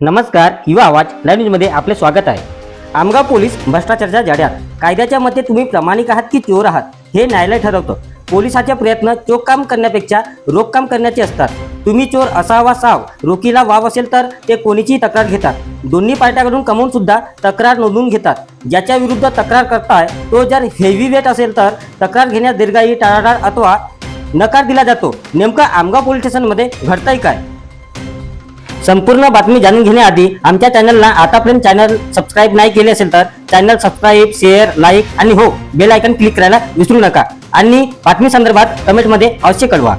नमस्कार युवा आवाज लाईव्ह न्यूजमध्ये आपले स्वागत आहे. आमगाव पोलीस भ्रष्टाचाराच्या जाड्यात. कायद्याच्या मते तुम्ही प्रामाणिक आहात की चोर आहात हे न्यायालय ठरवतं. पोलिसाचे प्रयत्न चोख काम करण्यापेक्षा रोखकाम करण्याचे असतात. तुम्ही चोर असावा साव रोखीला वाव असेल तर ते कोणीची तक्रार घेतात. दोन्ही पार्ट्याकडून कमवून सुद्धा तक्रार नोंदवून घेतात. ज्याच्या विरुद्ध तक्रार करताय तो जर हेवी वेट असेल तर तक्रार घेण्यास दीर्घाई टाळाटाळ अथवा नकार दिला जातो. नेमकं आमगाव पोलीस स्टेशनमध्ये घडतंय काय? संपूर्ण बातमी जाणून घेण्याआधी आमच्या चॅनलला आतापर्यंत चॅनल सबस्क्राईब नाही केले असेल तर चॅनल सबस्क्राईब शेअर लाईक आणि हो बेल आयकन क्लिक करायला विसरू नका. आणि बातमी संदर्भात कमेंटमध्ये अवश्य कळवा.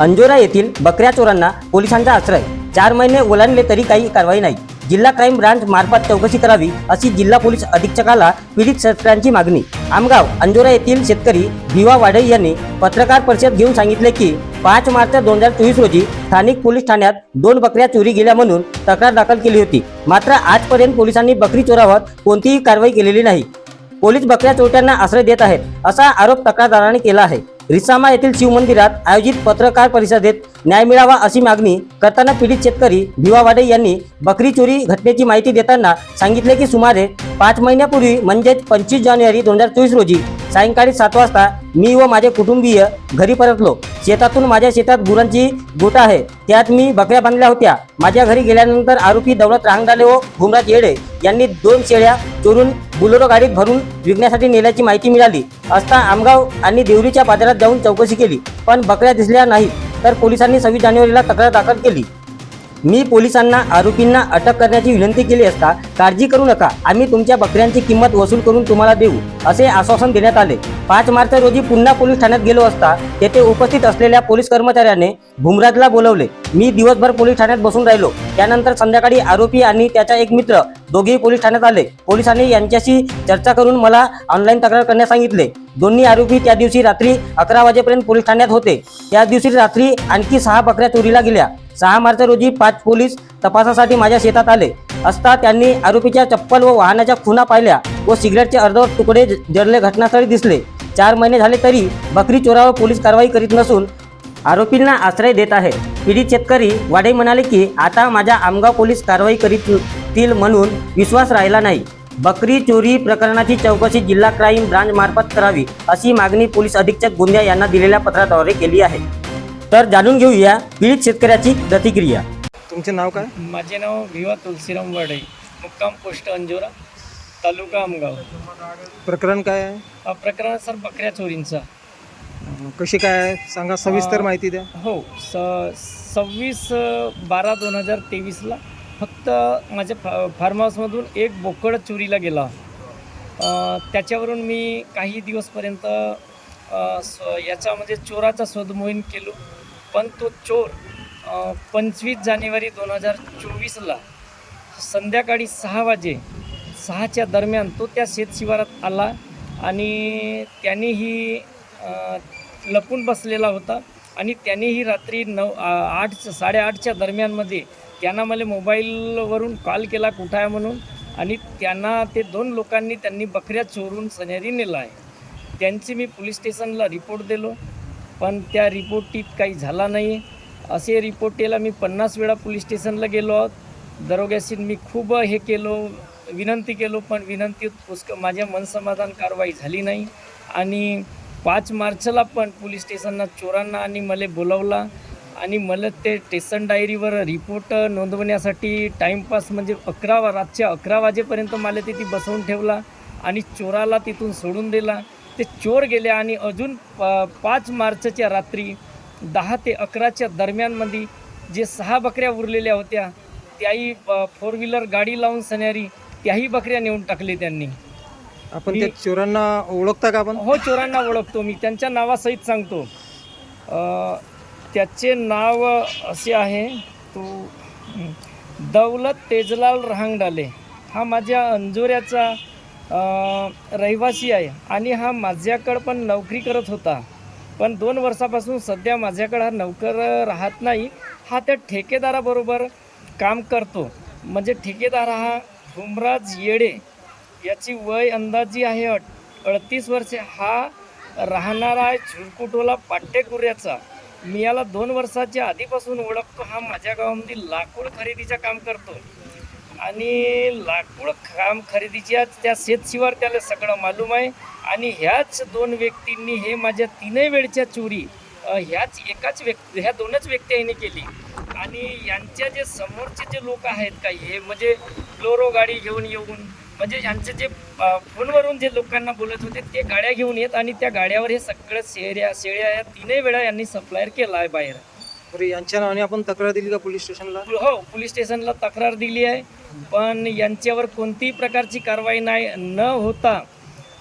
अंजोरा येथील बकऱ्या चोरांना पोलिसांचा आश्रय. चार महिने ओलांडले तरी काही कारवाई नाही. जिल्हा क्राईम ब्रांच मार्फत चौकशी करावी अशी जिल्हा पोलीस अधीक्षकाला पीडित शेतकऱ्यांची मागणी. आमगाव अंजोरा येथील शेतकरी भिवा वाडे यांनी पत्रकार परिषद घेऊन सांगितले की पाच मार्च दोन हजार चोवीस रोजी स्थानिक पोलीस ठाण्यात दोन बकऱ्या चोरी गेल्या म्हणून तक्रार दाखल केली होती. मात्र आजपर्यंत पोलिसांनी बकरी चोरावर कोणतीही कारवाई केलेली नाही. पोलीस बकऱ्या चोरट्यांना आश्रय देत आहेत असा आरोप तक्रारदाराने केला आहे. रिसामा येथील शिवमंदिरात आयोजित पत्रकार परिषदेत न्याय मिळावा अशी मागणी करताना पीडित शेतकरी भिवा वाडे यांनी बकरी चोरी घटनेची माहिती देताना सांगितले की सुमारे पाच महिन्यापूर्वी म्हणजेच पंचवीस जानेवारी दोन हजार चोवीस रोजी सायंकाळी सात वाजता मी व माझे कुटुंबीय घरी परतलो. शेतातून माझ्या शेतात गुरांची गोट आहे. त्यात मी बकऱ्या बांधल्या होत्या. माझ्या घरी गेल्यानंतर आरोपी दौलत रांगडाले व भूमराज येडे यांनी दोन शेळ्या चोरून बुलेरो गाडीत भरून विकण्यासाठी नेल्याची माहिती मिळाली. असता आमगाव आणि देवरीच्या बाजारात जाऊन चौकशी केली. पण बकऱ्या दिसल्या नाहीत तर पोलिसांनी सव्वीस जानेवारीला तक्रार दाखल केली. मी पोलिसांना आरोपींना अटक करण्याची विनंती केली असता काळजी करू नका. आम्ही तुमच्या बकऱ्यांची किंमत वसूल करून तुम्हाला देऊ असे आश्वासन देण्यात आले. पाच मार्च रोजी पुन्हा पोलीस ठाण्यात गेलो असता तेथे उपस्थित असलेल्या पोलीस कर्मचाऱ्याने भुमराजला बोलवले. मी दिवसभर पोलीस ठाण्यात बसून राहिलो. त्यानंतर संध्याकाळी आरोपी आणि त्याचा एक मित्र दोघेही पोलीस ठाण्यात आले. पोलिसांनी यांच्याशी चर्चा करून मला ऑनलाईन तक्रार करण्यास सांगितले. दोन्ही आरोपी त्या दिवशी रात्री अकरा वाजेपर्यंत पोलीस ठाण्यात होते. त्या दिवशी रात्री आणखी सहा बकऱ्या चोरीला गेल्या. सहा मार्च रोजी पाच पोलीस तपासासाठी माझ्या शेतात आले. असता त्यांनी आरोपीच्या चप्पल व वाहनाच्या खुणा पाहिल्या व सिगरेटचे अर्धवट तुकडे जडले घटनास्थळी दिसले. चार महिने झाले तरी बकरी चोरावर पोलीस कारवाई करीत नसून आरोपींना आश्रय देत आहे. पीडित शेतकरी वाडे म्हणाले की आता माझ्या आमगाव पोलीस कारवाई करीतील म्हणून विश्वास राहिला नाही. बकरी चोरी प्रकरणाची चौकशी जिल्हा क्राईम ब्रांच मार्फत करावी अशी मागणी पोलीस अधीक्षक गोंदिया यांना दिलेल्या पत्राद्वारे केली आहे. तर जाणून घेऊया पीडित शेतकऱ्याची प्रतिक्रिया. तुमचे नाव काय? माझे नाव भिवा तुलसीराम वाडे मुक्काम पोस्ट अंजोरा. तालुका आमगाव. प्रकरण काय आहे? हा प्रकरण सर बकऱ्या चोरींचा. अं, कशी काय आहे? सांगा सविस्तर माहिती द्या. हो स सव्वीस बारा दोन हजार तेवीसला फक्त माझ्या फा फार्म हाऊसमधून एक बोकड चोरीला गेला. अ, त्याच्यावरून मी काही दिवसपर्यंत अ, स याच्यामध्ये चोराचा शोध मोहीम केलो. पण तो चोर पंचवीस जानेवारी दोन हजार चोवीसला संध्याकाळी सहा वाजे सहाच्या दरम्यान तो त्या शेतशिवारात आला आणि त्यानेही लपून बसलेला होता. आणि त्यानेही रात्री नऊ आठच्या आठ साडेआठच्या दरम्यानमध्ये त्यांना मला मोबाईलवरून कॉल केला कुठं आहे म्हणून. आणि त्यांना ते दोन लोकांनी त्यांनी बकऱ्या चोरून सन्यारी नेला आहे. त्यांची मी पोलीस स्टेशनला रिपोर्ट दिलो पण त्या रिपोर्टीत काही झाला नाही. असे रिपोर्ट केला मी पन्नास वेळा पोलीस स्टेशनला गेलो आहोत. दरोग्याशी मी खूप हे केलो. विनंती केलो पण विनंतीत पुष्क माझ्या मनसमाधान कारवाई झाली नाही. आणि पाच मार्चला पण पोलीस स्टेशनला चोरांना आणि मला बोलावला. आणि मला ते स्टेशन डायरीवर रिपोर्ट नोंदवण्यासाठी टाईमपास म्हणजे अकरा वा रातच्या अकरा वाजेपर्यंत मला तिथे बसवून ठेवला आणि चोराला तिथून सोडून दिला. ते चोर गेले आणि अजून प पाच मार्चच्या रात्री दहा ते अकराच्या दरम्यानमध्ये जे सहा बकऱ्या उरलेल्या होत्या त्याही फोर व्हीलर गाडी लावून सन्यारी त्याही बकऱ्या नेऊन टाकले त्यांनी. आपण त्या चोरांना ओळखता का आपण? हो चोरांना ओळखतो. मी त्यांच्या नावासहित सांगतो. अ, त्याचे नाव असे आहे तो हं, दौलत तेजलाल रहांगडाले. हा माझ्या अंजोऱ्याचा अ, रहिवासी आहे आणि हा माझ्याकडं पण नोकरी करत होता. पण दोन वर्षापासून सध्या माझ्याकडं हा नोकर राहत नाही. हा त्या ठेकेदाराबरोबर काम करतो. म्हणजे ठेकेदार हा हुमराज येडे याची वय अंदाजी आहे अट अडतीस वर्षे. हा राहणारा आहे झुरकुटोला पाट्टेकुऱ्याचा. मी याला दोन वर्षाच्या आधीपासून ओळखतो. हा माझ्या गावामध्ये लाकूड खरेदीचं काम करतो. आणि लाकूड काम खरेदीच्या त्या शेतशिवार त्याला सगळं मालूम आहे. आणि ह्याच दोन व्यक्तींनी हे माझ्या तीनही वेळच्या चोरी ह्याच एकाच व्यक्ती ह्या दोनच व्यक्ती यांनी केली. आणि यांच्या जे समोरचे जे लोक आहेत काही हे म्हणजे फ्लोरो गाडी घेऊन येऊन म्हणजे यांचे जे फोनवरून जे लोकांना बोलत होते ते गाड्या घेऊन येत आणि त्या गाड्यावर हे सगळं शेळ्या शेळ्या या तीनही वेळा यांनी सप्लायर केला आहे बाहेर. बरं यांच्या नावाने आपण तक्रार दिली का पोलीस स्टेशनला? हो पोलीस स्टेशनला तक्रार दिली आहे. पण यांच्यावर कोणतीही प्रकारची कारवाई नाही न होता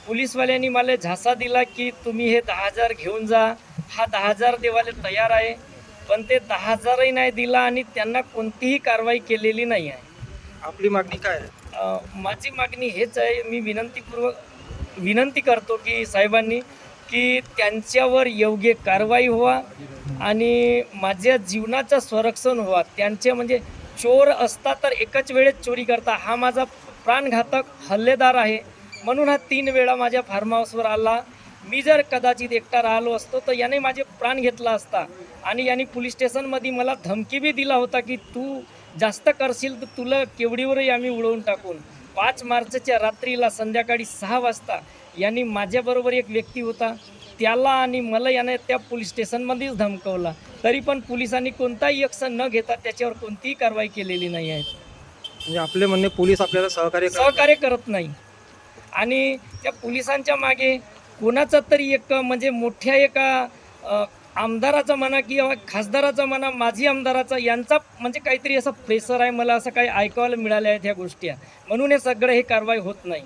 पोलीसवाल्यांनी मला झासा दिला की तुम्ही हे दहा हजार घेऊन जा. हा दहा हजार देवाले तयार आहे पण ते दहा हजारही नाही दिला आणि त्यांना कोणतीही कारवाई केलेली नाही आहे. आपली मागणी काय आहे? अ, माझी मागणी हेच आहे मी विनंतीपूर्वक विनंती करतो की साहेबांनी की त्यांच्यावर योग्य कारवाई व्हावा आणि माझ्या जीवनाचं संरक्षण व्हावा त्यांचे म्हणजे चोर असता तर एकच वेळेत चोरी करता. हा माझा प्राणघातक हल्लेदार आहे. म्हणून हा तीन वेळा माझ्या फार्म हाऊसवर आला. मी जर कदाचित एकटा राहिलो असतो तर याने माझे प्राण घेतला असता. आणि याने पोलीस स्टेशनमध्ये मला धमकी बी दिला होता की तू जास्त करशील तर तुला केवढीवरही आम्ही उडवून टाकून. पाच मार्चच्या रात्रीला संध्याकाळी सहा वाजता यांनी माझ्याबरोबर एक व्यक्ती होता. त्याला आणि मला याने त्या पोलीस स्टेशनमध्येच धमकवला. तरी पण पोलिसांनी कोणताही ॲक्शन न घेता त्याच्यावर कोणतीही कारवाई केलेली नाही आहे. म्हणजे आपले म्हणणे पोलीस आपल्याला सहकार्य. सहकार्य करत नाही. आणि त्या पोलिसांच्या मागे कोणाचा तरी एक म्हणजे मोठ्या एका आमदाराचा म्हणा किंवा खासदाराचा म्हणा माजी आमदाराचा यांचा म्हणजे काहीतरी असं प्रेसर आहे मला असं काही ऐकायला मिळालं आहेत ह्या गोष्टी. म्हणून हे सगळं हे कारवाई होत नाही.